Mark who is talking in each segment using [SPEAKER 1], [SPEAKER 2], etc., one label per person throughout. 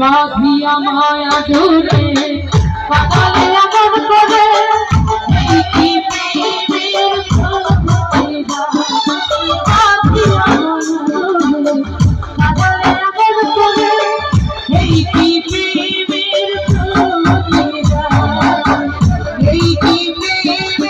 [SPEAKER 1] বাঁধিয়া মায়া ধরে পাতালে আমার করে Thank you.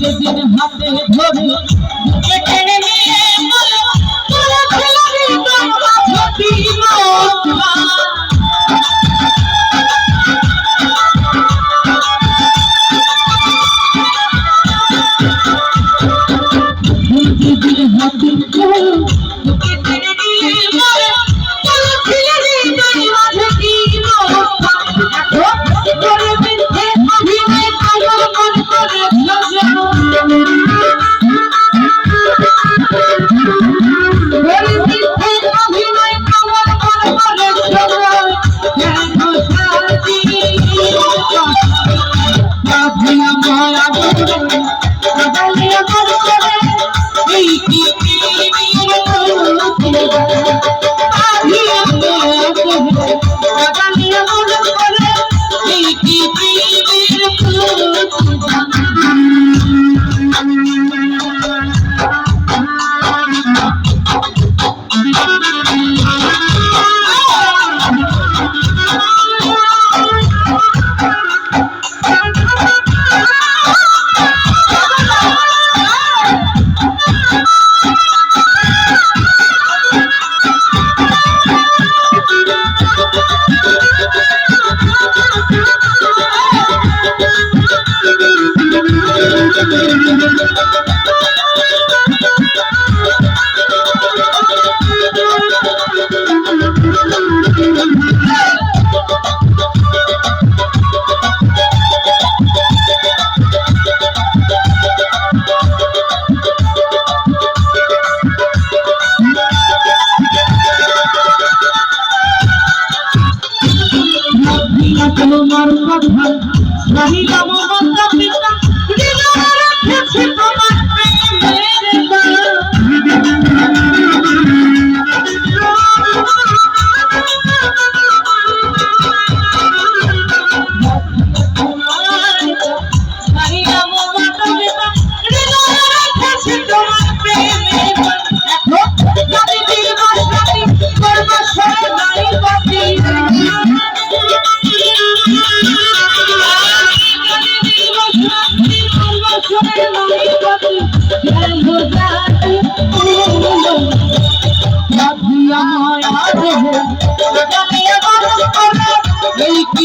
[SPEAKER 1] যেদিন হাতে ধরে Thank you.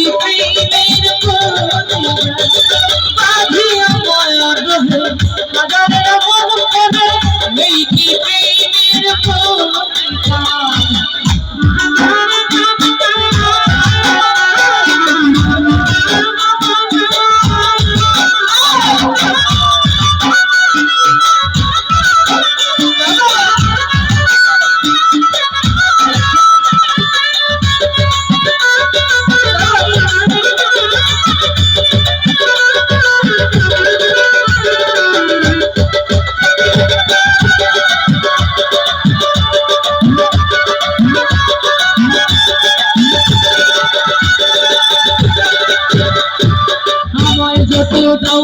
[SPEAKER 1] Oh,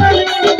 [SPEAKER 1] Thank you.